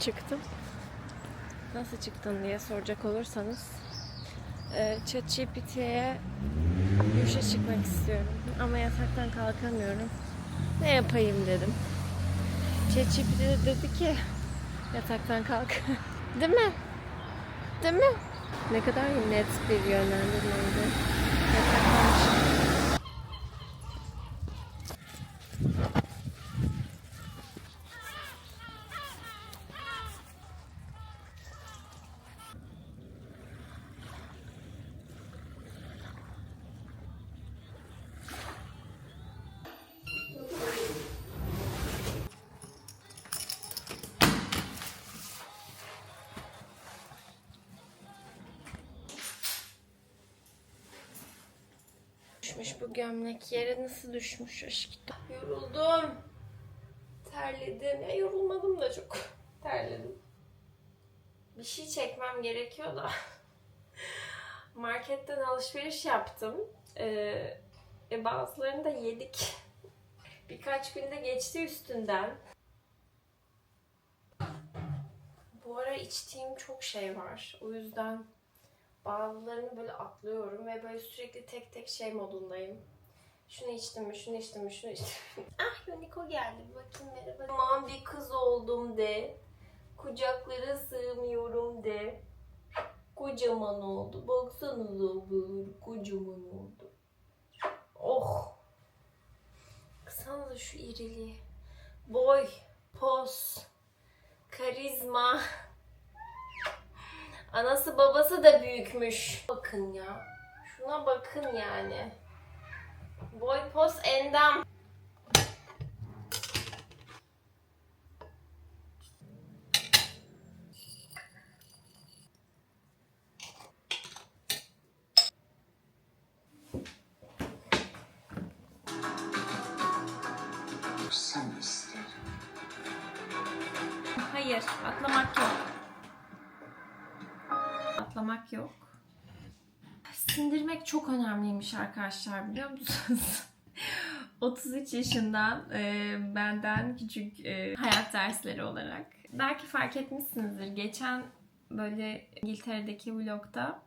çıktım. Nasıl çıktın diye soracak olursanız. E, ChatGPT'ye yürüyüşe çıkmak istiyorum. Ama yataktan kalkamıyorum. Ne yapayım dedim. ChatGPT de dedi ki yataktan kalk. Değil mi? Değil mi? Ne kadar net bir yönlendirmeydi. Yataktan çık. Düşmüş bu gömlek yere nasıl düşmüş aşkım? Yoruldum. Terledim. Ya yorulmadım da çok. Terledim. Bir şey çekmem gerekiyor da. Marketten alışveriş yaptım. Ee, e, bazılarını da yedik. Birkaç günde geçti üstünden. Bu ara içtiğim çok şey var. O yüzden bazılarını böyle atlıyorum ve böyle sürekli tek tek şey modundayım. Şunu içtim mi, şunu içtim mi, şunu içtim mi? ah Yoniko geldi. Bir bakayım merhaba. Aman bir kız oldum de. Kucaklara sığmıyorum de. Kocaman oldu. Baksanıza böyle kocaman oldu. Oh. Baksanıza şu iriliği. Boy, pos, karizma. Anası babası da büyükmüş. Bakın ya. Şuna bakın yani. Boy pos endam. Sen isterim. Hayır, atlamak yok. Atlamak yok. Sindirmek çok önemliymiş arkadaşlar biliyor musunuz? 33 yaşından e, benden küçük e, hayat dersleri olarak. Belki fark etmişsinizdir. Geçen böyle İngiltere'deki vlogda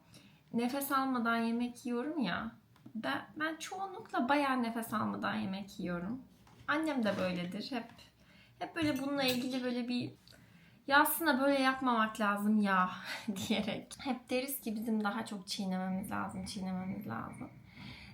nefes almadan yemek yiyorum ya. Ben, ben çoğunlukla bayağı nefes almadan yemek yiyorum. Annem de böyledir. Hep hep böyle bununla ilgili böyle bir ya aslında böyle yapmamak lazım ya diyerek. Hep deriz ki bizim daha çok çiğnememiz lazım, çiğnememiz lazım.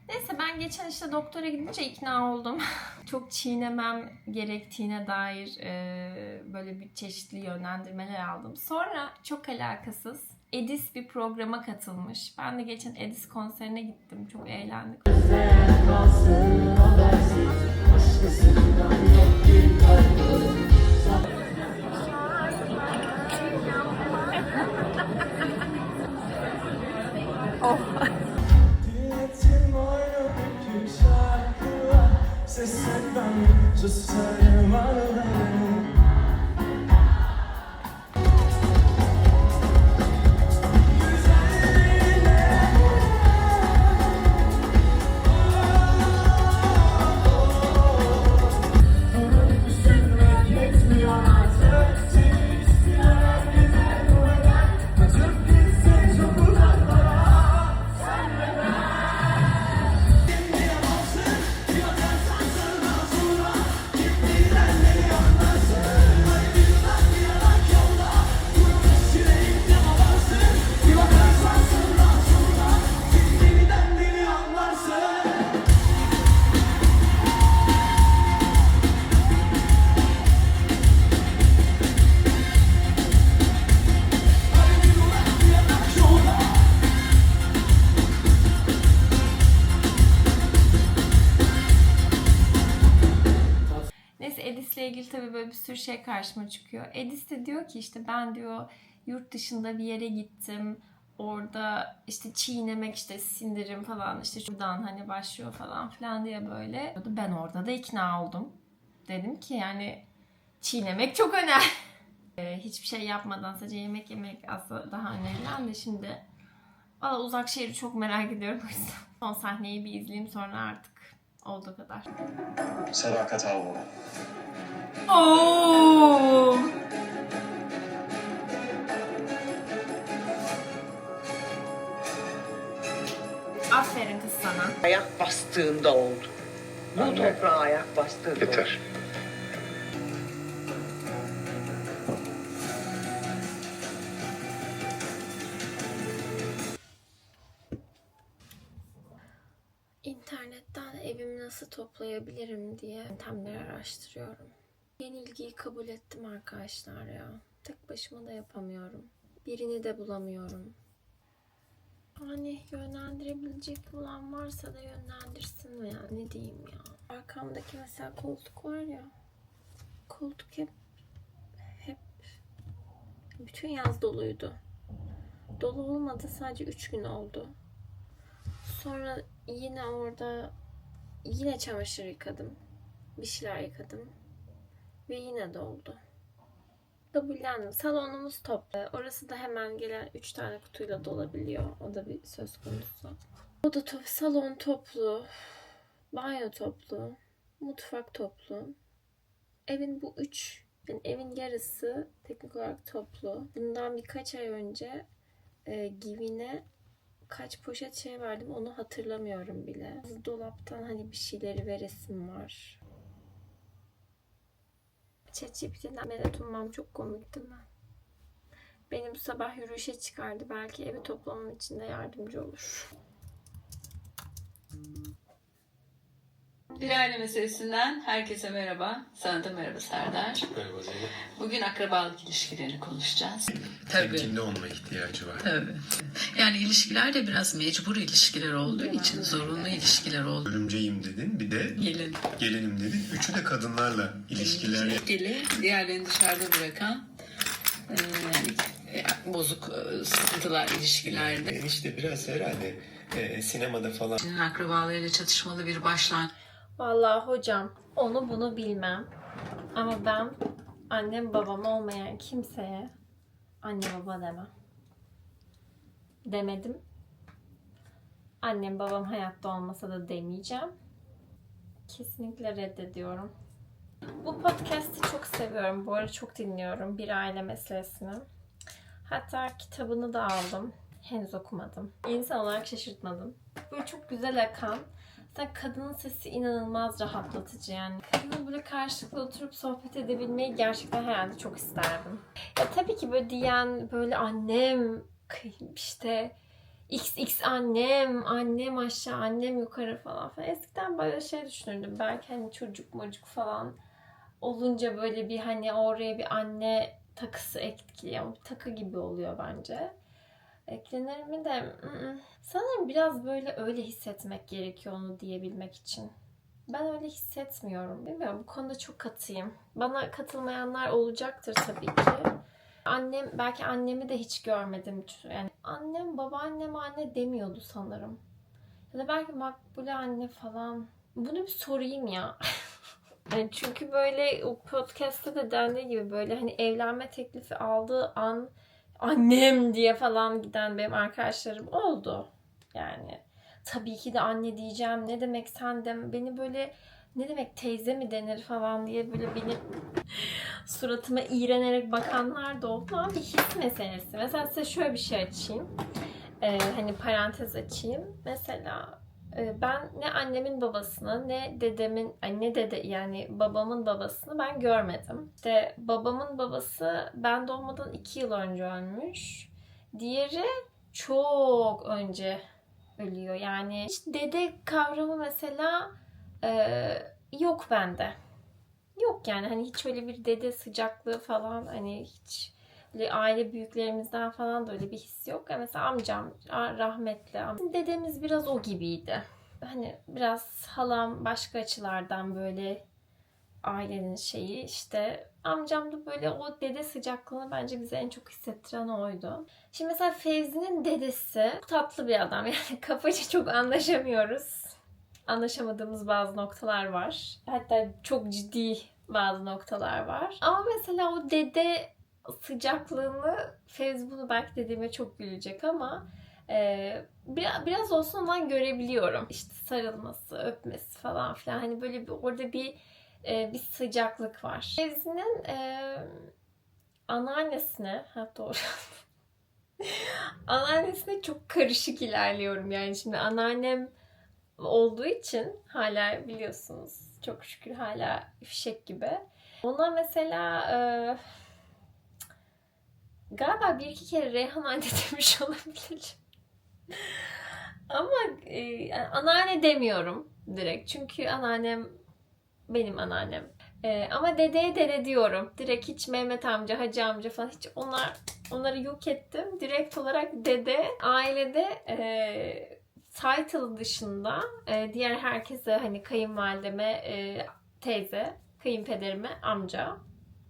Neyse ben geçen işte doktora gidince ikna oldum. çok çiğnemem gerektiğine dair e, böyle bir çeşitli yönlendirmeler aldım. Sonra çok alakasız Edis bir programa katılmış. Ben de geçen Edis konserine gittim. Çok eğlendik. Diyetim 세상에 저 사랑만을 şey karşıma çıkıyor. Edis de diyor ki işte ben diyor yurt dışında bir yere gittim. Orada işte çiğnemek işte sindirim falan işte şuradan hani başlıyor falan filan diye böyle. Ben orada da ikna oldum. Dedim ki yani çiğnemek çok önemli. Ee, Hiçbir şey yapmadan sadece yemek yemek aslında daha önerilen de şimdi Valla uzak şehri çok merak ediyorum o yüzden. Son sahneyi bir izleyeyim sonra artık Olduğu kadar. Sadakat Avrupa. Oo. Aferin kız sana. Ayak bastığında oldu. Bu toprağa ayak bastığında Yeter. Oldu. Nasıl toplayabilirim diye yöntemleri araştırıyorum. Yenilgiyi kabul ettim arkadaşlar ya. Tek başıma da yapamıyorum. Birini de bulamıyorum. Hani yönlendirebilecek olan varsa da yönlendirsin ya ne diyeyim ya. Arkamdaki mesela koltuk var ya. Koltuk hep hep bütün yaz doluydu. Dolu olmadı sadece 3 gün oldu. Sonra yine orada yine çamaşır yıkadım. Bir şeyler yıkadım. Ve yine doldu. Kabullendim. Salonumuz toplu. Orası da hemen gelen 3 tane kutuyla dolabiliyor. O da bir söz konusu. O da top, salon toplu. Banyo toplu. Mutfak toplu. Evin bu üç, yani evin yarısı teknik olarak toplu. Bundan birkaç ay önce e, Givin'e kaç poşet şey verdim onu hatırlamıyorum bile. Dolaptan hani bir şeyleri veresim var. ChatGPT'den medet ummam çok komik değil mi? Beni bu sabah yürüyüşe çıkardı. Belki evi toplamam için de yardımcı olur. Bir aile meselesinden herkese merhaba. Sana da merhaba Serdar. Merhaba Zeynep. Bugün akrabalık ilişkilerini konuşacağız. Tabii. Temkinli olma ihtiyacı var. Tabii. Yani ilişkiler de biraz mecbur ilişkiler olduğu için, zorunlu ilişkiler olduğu Örümceğim dedin bir de Gelin. gelinim dedin. Üçü de kadınlarla ilişkiler. Gelin, diğerlerini dışarıda bırakan e, yani e, bozuk e, sıkıntılar ilişkilerde. İşte biraz herhalde e, sinemada falan Senin akrabalarıyla çatışmalı bir başlangıç Vallahi hocam onu bunu bilmem. Ama ben annem babam olmayan kimseye anne baba demem. Demedim. Annem babam hayatta olmasa da demeyeceğim. Kesinlikle reddediyorum. Bu podcast'i çok seviyorum. Bu ara çok dinliyorum. Bir aile meselesini. Hatta kitabını da aldım. Henüz okumadım. İnsan olarak şaşırtmadım. Böyle çok güzel akan Zaten kadının sesi inanılmaz rahatlatıcı yani. Kadınla böyle karşılıklı oturup sohbet edebilmeyi gerçekten herhalde çok isterdim. Ya tabii ki böyle diyen böyle annem işte XX annem, annem aşağı, annem yukarı falan falan. Eskiden böyle şey düşünürdüm. Belki hani çocuk mocuk falan olunca böyle bir hani oraya bir anne takısı ekliyor. Takı gibi oluyor bence. Eklenir mi de sanırım biraz böyle öyle hissetmek gerekiyor onu diyebilmek için. Ben öyle hissetmiyorum. Bilmiyorum bu konuda çok katıyım. Bana katılmayanlar olacaktır tabii ki. Annem belki annemi de hiç görmedim. Yani annem babaannem anne demiyordu sanırım. Ya da belki makbule anne falan. Bunu bir sorayım ya. Yani çünkü böyle o podcast'ta da dendiği gibi böyle hani evlenme teklifi aldığı an annem diye falan giden benim arkadaşlarım oldu. Yani tabii ki de anne diyeceğim. Ne demek sen de beni böyle ne demek teyze mi denir falan diye böyle beni suratıma iğrenerek bakanlar da oldu ama bir his meselesi. Mesela size şöyle bir şey açayım. Ee, hani parantez açayım. Mesela ben ne annemin babasını ne dedemin ay ne dede yani babamın babasını ben görmedim. İşte babamın babası ben doğmadan iki yıl önce ölmüş. Diğeri çok önce ölüyor. Yani hiç dede kavramı mesela e, yok bende. Yok yani hani hiç öyle bir dede sıcaklığı falan hani hiç aile büyüklerimizden falan da öyle bir his yok. Yani mesela amcam rahmetli. Dedemiz biraz o gibiydi. Hani biraz halam başka açılardan böyle ailenin şeyi işte amcam da böyle o dede sıcaklığını bence bize en çok hissettiren oydu. Şimdi mesela Fevzi'nin dedesi çok tatlı bir adam. Yani kafacı çok anlaşamıyoruz. Anlaşamadığımız bazı noktalar var. Hatta çok ciddi bazı noktalar var. Ama mesela o dede sıcaklığını Fevzi bunu belki dediğime çok gülecek ama e, biraz, biraz olsun ondan görebiliyorum. İşte sarılması, öpmesi falan filan. Hani böyle bir orada bir e, bir sıcaklık var. Fevzi'nin e, anneannesine, ha doğru Anneannesine çok karışık ilerliyorum yani şimdi anneannem olduğu için hala biliyorsunuz çok şükür hala fişek gibi. Ona mesela e, galiba bir iki kere Reyhan anne demiş olabilirim. Ama e, anneanne demiyorum direkt. Çünkü anneannem benim anneannem. E, ama dedeye dede diyorum. Direkt hiç Mehmet amca, Hacı amca falan hiç onlar onları yok ettim. Direkt olarak dede ailede e, title dışında e, diğer herkese hani kayınvalideme, e, teyze, kayınpederime amca.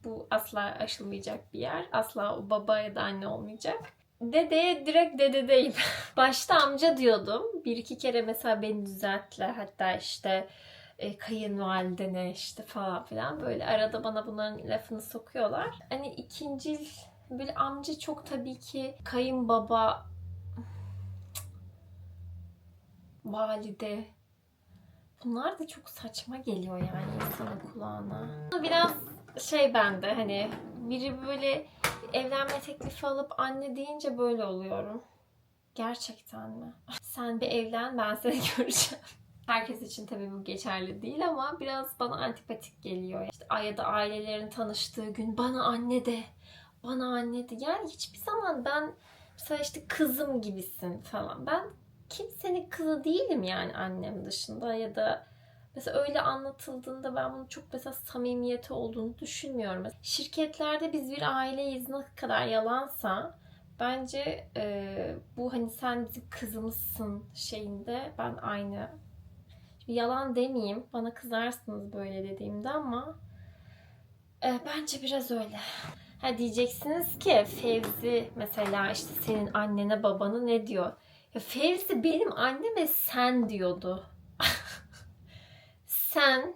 Bu asla aşılmayacak bir yer. Asla o baba ya da anne olmayacak. Dedeye direkt dededeyim. Başta amca diyordum. Bir iki kere mesela beni düzelttiler. Hatta işte e, kayınvalidene işte falan filan böyle arada bana bunların lafını sokuyorlar. Hani ikinci böyle amca çok tabii ki kayınbaba valide bunlar da çok saçma geliyor yani insanın kulağına. Biraz şey bende hani biri böyle evlenme teklifi alıp anne deyince böyle oluyorum. Gerçekten mi? Sen bir evlen ben seni göreceğim. Herkes için tabii bu geçerli değil ama biraz bana antipatik geliyor. İşte ya da ailelerin tanıştığı gün bana anne de, bana anne de. Yani hiçbir zaman ben mesela işte kızım gibisin falan. Ben kimsenin kızı değilim yani annem dışında ya da mesela öyle anlatıldığında ben bunun çok mesela samimiyeti olduğunu düşünmüyorum. Şirketlerde biz bir aileyiz ne kadar yalansa bence e, bu hani sen bizim kızımızsın şeyinde ben aynı Şimdi yalan demeyeyim. Bana kızarsınız böyle dediğimde ama e, bence biraz öyle. Ha diyeceksiniz ki Fevzi mesela işte senin annene babana ne diyor? Ya Fevzi benim anneme sen diyordu. Sen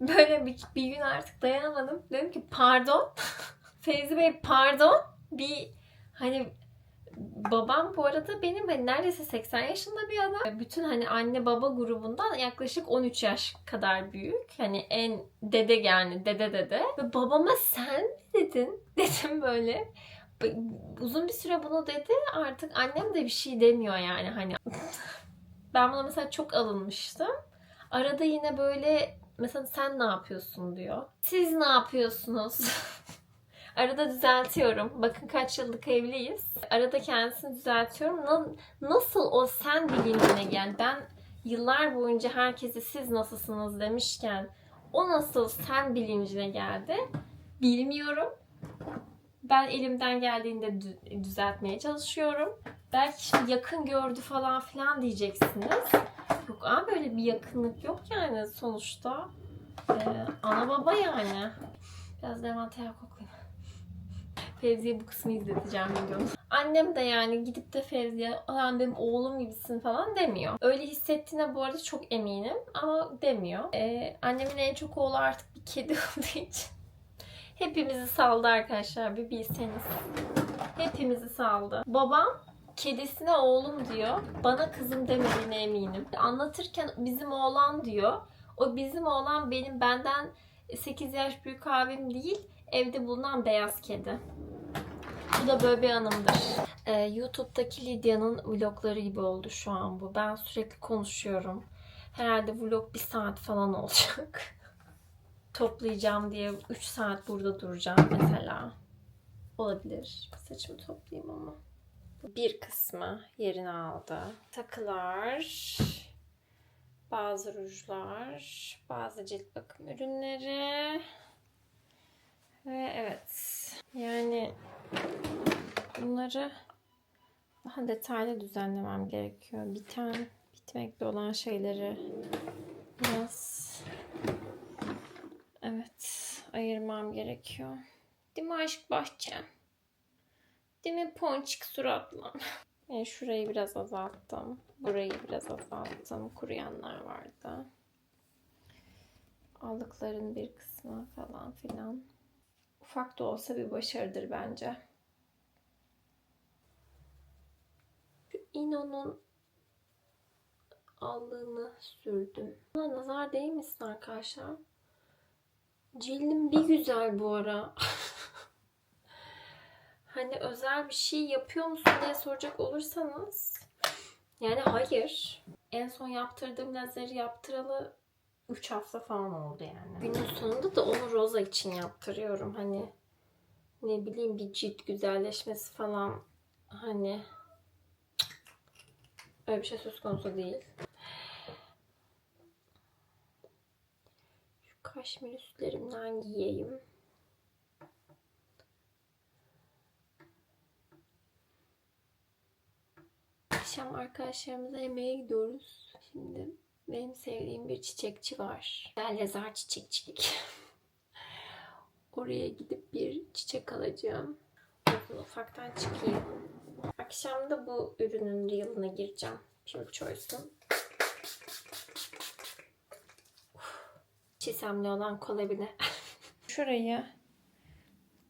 böyle bir, bir gün artık dayanamadım. Dedim ki pardon. Fevzi Bey pardon. Bir hani babam bu arada benim hani neredeyse 80 yaşında bir adam. Bütün hani anne baba grubundan yaklaşık 13 yaş kadar büyük. Hani en dede yani dede dede. Ve babama sen mi dedin? Dedim böyle. Uzun bir süre bunu dedi. Artık annem de bir şey demiyor yani hani. ben buna mesela çok alınmıştım. Arada yine böyle mesela sen ne yapıyorsun diyor. Siz ne yapıyorsunuz? Arada düzeltiyorum. Bakın kaç yıllık evliyiz. Arada kendisini düzeltiyorum. Na- nasıl o sen bilincine gel? Ben yıllar boyunca herkese siz nasılsınız demişken o nasıl sen bilincine geldi? Bilmiyorum. Ben elimden geldiğinde dü- düzeltmeye çalışıyorum. Belki şimdi yakın gördü falan filan diyeceksiniz. Bir yakınlık yok yani sonuçta. Ee, ana baba yani. Biraz demanteya koklayayım. Fevzi'ye bu kısmı izleteceğim videonun. Annem de yani gidip de Fevzi'ye sen benim oğlum gibisin falan demiyor. Öyle hissettiğine bu arada çok eminim ama demiyor. Ee, annemin en çok oğlu artık bir kedi olduğu için hepimizi saldı arkadaşlar bir bilseniz. Hepimizi saldı. Babam kedisine oğlum diyor. Bana kızım demediğine eminim. Anlatırken bizim oğlan diyor. O bizim oğlan benim benden 8 yaş büyük abim değil. Evde bulunan beyaz kedi. Bu da böyle bir anımdır. Ee, YouTube'daki Lidya'nın vlogları gibi oldu şu an bu. Ben sürekli konuşuyorum. Herhalde vlog bir saat falan olacak. Toplayacağım diye 3 saat burada duracağım mesela. Olabilir. Saçımı toplayayım ama. Bir kısmı yerini aldı. Takılar, bazı rujlar, bazı cilt bakım ürünleri. Ve evet. Yani bunları daha detaylı düzenlemem gerekiyor. Biten, bitmekte olan şeyleri biraz evet ayırmam gerekiyor. Değil mi aşk bahçem? Değil mi ponçik suratlı? Yani şurayı biraz azalttım. Burayı biraz azalttım. Kuruyanlar vardı. Aldıkların bir kısmı falan filan. Ufak da olsa bir başarıdır bence. Şu İno'nun allığını sürdüm. Buna nazar değmesin arkadaşlar. Cildim bir güzel bu ara. Hani özel bir şey yapıyor musun diye soracak olursanız yani hayır. En son yaptırdığım lazeri yaptıralı 3 hafta falan oldu yani. Günün sonunda da onu Roza için yaptırıyorum. Hani ne bileyim bir cilt güzelleşmesi falan hani öyle bir şey söz konusu değil. Şu kaşmir üstlerimden giyeyim. Akşam arkadaşlarımıza yemeğe gidiyoruz. Şimdi benim sevdiğim bir çiçekçi var. Lezar çiçekçilik. Oraya gidip bir çiçek alacağım. Ufaktan çıkayım. Akşam da bu ürünün reel'ına gireceğim. Pure Choice'un. Çisemli olan kolabine. Şurayı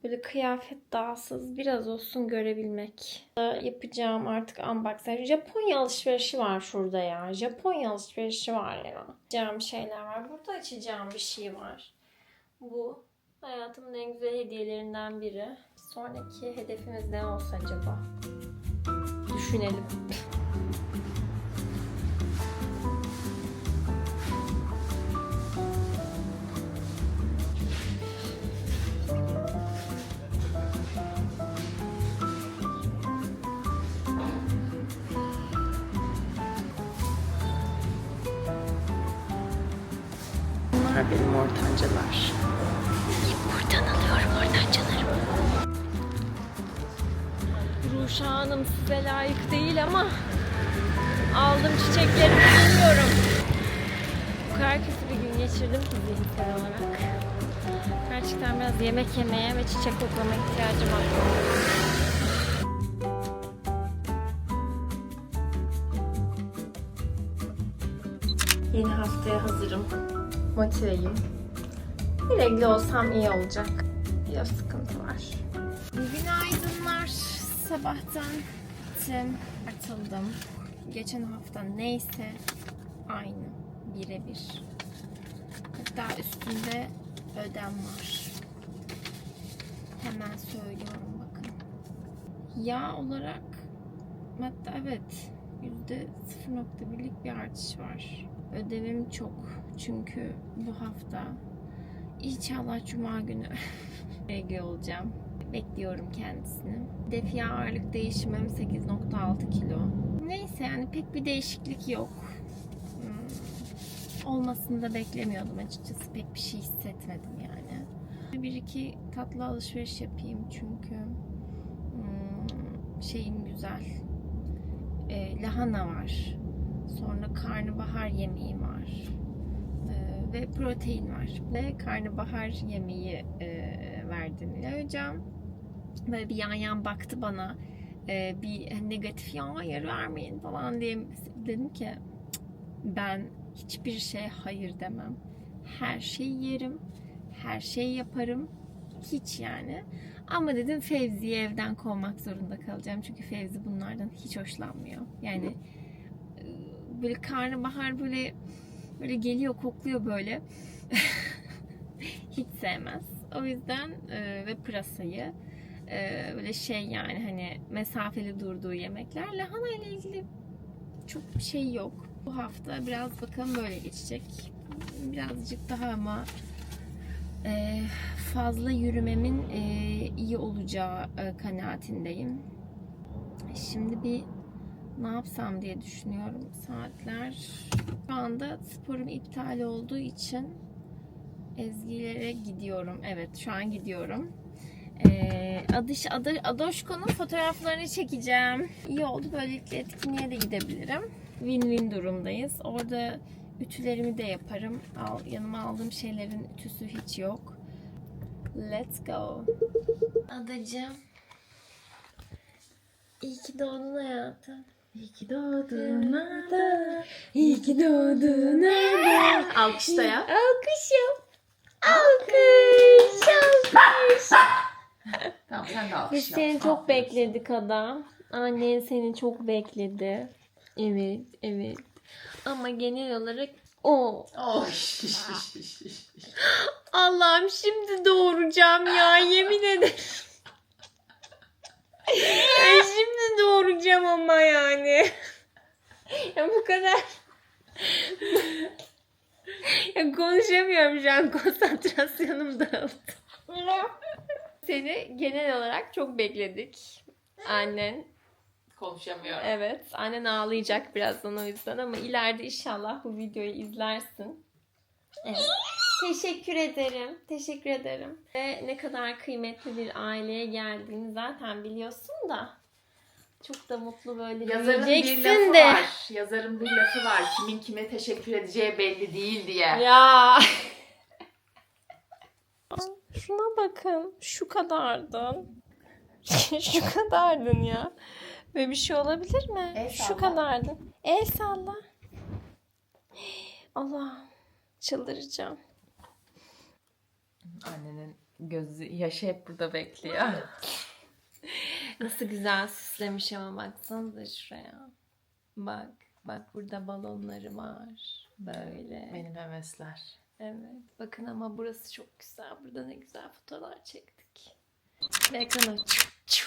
böyle kıyafet dağsız biraz olsun görebilmek. Yapacağım artık unboxing. Japonya alışverişi var şurada ya. Japonya alışverişi var ya. Açacağım şeyler var. Burada açacağım bir şey var. Bu hayatımın en güzel hediyelerinden biri. Sonraki hedefimiz ne olsa acaba? Düşünelim. benim ortancalar. Buradan alıyorum ortancalarımı. Ruşa Hanım size layık değil ama aldım çiçeklerimi bilmiyorum. Bu kadar kötü bir gün geçirdim ki zihinsel olarak. Gerçekten biraz yemek yemeye ve çiçek toplama ihtiyacım var. Yeni haftaya hazırım. Motiveyim. Yürekli olsam iyi olacak. Biraz sıkıntı var. Günaydınlar. Sabahtan gittim, atıldım. Geçen hafta neyse aynı. Birebir. Hatta üstünde ödem var. Hemen söylüyorum bakın. Yağ olarak hatta evet yüzde 0.1'lik bir artış var. Ödevim çok. Çünkü bu hafta inşallah cuma günü RG olacağım. Bekliyorum kendisini. Defi ağırlık değişimim 8.6 kilo. Neyse yani pek bir değişiklik yok. Hmm, Olmasını da beklemiyordum açıkçası. Pek bir şey hissetmedim yani. Bir iki tatlı alışveriş yapayım çünkü hmm, şeyim güzel. Ee, lahana var. Sonra karnabahar yemeği var. Ve protein var. Ve karnabahar yemeği e, verdim Nilay hocam. Böyle bir yan yan baktı bana. Ee, bir negatif ya hayır vermeyin falan diye dedim ki "Cık, ben hiçbir şey hayır demem. Her şeyi yerim. Her şeyi yaparım. Hiç yani. Ama dedim Fevzi'yi evden kovmak zorunda kalacağım. Çünkü Fevzi bunlardan hiç hoşlanmıyor. Yani böyle karnabahar böyle böyle geliyor kokluyor böyle. Hiç sevmez. O yüzden e, ve pırasayı e, böyle şey yani hani mesafeli durduğu yemekler. Lahana ile ilgili çok şey yok. Bu hafta biraz bakalım böyle geçecek. Birazcık daha ama e, fazla yürümemin e, iyi olacağı e, kanaatindeyim. Şimdi bir ne yapsam diye düşünüyorum. Saatler şu anda sporum iptal olduğu için ezgilere gidiyorum. Evet şu an gidiyorum. Ee, Adış, Adı, Adoşko'nun fotoğraflarını çekeceğim. İyi oldu. Böylelikle etkinliğe de gidebilirim. Win-win durumdayız. Orada ütülerimi de yaparım. Al, yanıma aldığım şeylerin ütüsü hiç yok. Let's go. Adacığım. İyi ki doğdun hayatım. İyi ki doğdun ada. İyi ki doğdun ada. Alkışla ya. Alkış yap. Alkış. Alkış. Tamam sen de Biz alkış yap. seni çok bekledik adam. Annen seni çok bekledi. Evet, evet. Ama genel olarak o. Oy. Allah'ım şimdi doğuracağım ya yemin ederim. Ben şimdi doğuracağım ama yani. ya bu kadar. ya konuşamıyorum şu an konsantrasyonum dağıldı. Seni genel olarak çok bekledik. Annen Konuşamıyorum. Evet, annen ağlayacak birazdan o yüzden ama ileride inşallah bu videoyu izlersin. Evet. Teşekkür ederim. Teşekkür ederim. Ve ne kadar kıymetli bir aileye geldiğini zaten biliyorsun da çok da mutlu böyle Yazarın bir lafı de. var. Yazarın bir lafı var. Kimin kime teşekkür edeceği belli değil diye. Ya. Şuna bakın. Şu kadardın. Şu kadardın ya. Böyle bir şey olabilir mi? El Şu salla. kadardın. El salla. Allah. Çıldıracağım. Annenin gözü yaşı hep burada bekliyor. Nasıl güzel süslemiş ama baksanıza şuraya. Bak. Bak burada balonları var. Böyle. Benim hevesler. Evet. Bakın ama burası çok güzel. Burada ne güzel fotoğraflar çektik. Ve ekrana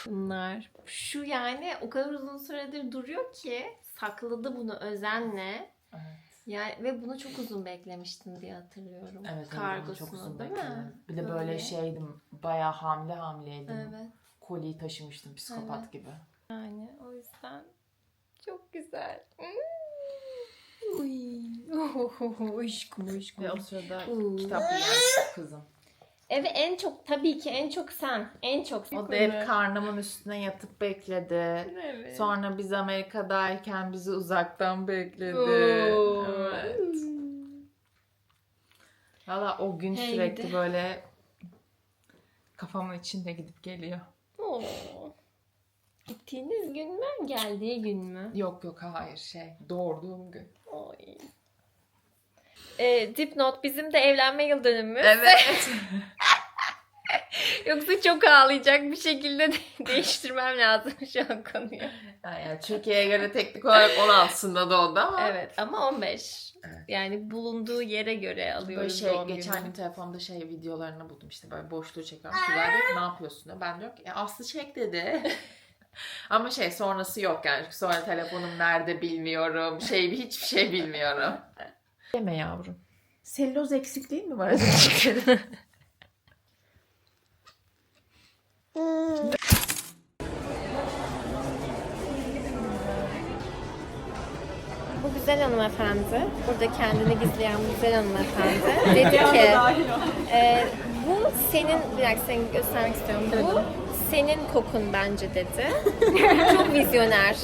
bunlar. Şu yani o kadar uzun süredir duruyor ki sakladı bunu özenle. Evet. Yani ve bunu çok uzun beklemiştin diye hatırlıyorum. Evet, Kargosunu çok uzun değil bekledim. mi? Bir de böyle, şeydim. Bayağı hamile hamileydim. Evet. Koliyi taşımıştım psikopat Evet. gibi. Yani o yüzden çok güzel. Uy. Oh, aşkım aşkım. Ve o sırada kitap kızım. Evet en çok tabii ki en çok sen. En çok O da hep karnımın üstüne yatıp bekledi. Evet. Sonra biz Amerika'dayken bizi uzaktan bekledi. Oo. Evet. Valla o gün Hey sürekli böyle kafamın içinde gidip geliyor. Oo. Gittiğiniz gün mü? Geldiği gün mü? Yok yok hayır şey doğurduğum gün. Oy. E, dipnot bizim de evlenme yıl dönümümüz. Evet. Yoksa çok ağlayacak bir şekilde de- değiştirmem lazım şu an konuyu. yani Türkiye'ye göre teknik olarak 16'sında doğdu ama. Evet ama 15. Evet. Yani bulunduğu yere göre Böyle alıyoruz şey doğum geçen gün telefonda şey videolarını buldum işte böyle boşluğu çekiyorum. Tülay diyor ki ne yapıyorsun diyor. Ben diyorum ki "E, Aslı çek dedi. Ama şey sonrası yok yani. Çünkü sonra telefonum nerede bilmiyorum. Şey hiçbir şey bilmiyorum. Yeme yavrum. Selüloz eksikliği mi var acaba? Bu güzel hanımefendi, burada kendini gizleyen bu güzel hanımefendi dedi ki e, bu senin, bir dakika seni göstermek istiyorum. Bu senin kokun bence dedi. çok vizyoner,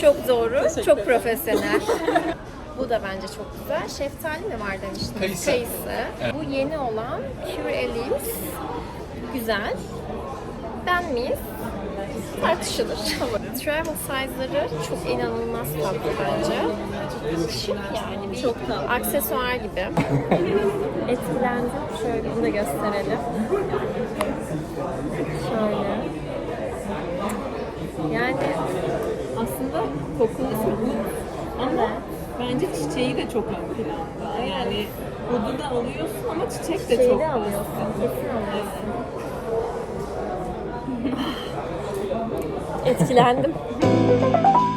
çok doğru, çok profesyonel. Bu da bence çok güzel. Şeftali mi var demiştiniz? Kayısı. Kayısı. Bu yeni olan Pure Elise. Güzel. Ben miyiz? Tartışılır. Travel size'ları çok inanılmaz tatlı bence. Şık yani bir çok aksesuar gibi. Etkilendim. Şöyle bunu da gösterelim. Şöyle. Yani Aslında Wood ama bence çiçeği de çok ön planda. Yani Wood'u da alıyorsun ama çiçek de şeyi çok de alıyorsun. Kesin alıyorsun. Etkilendim.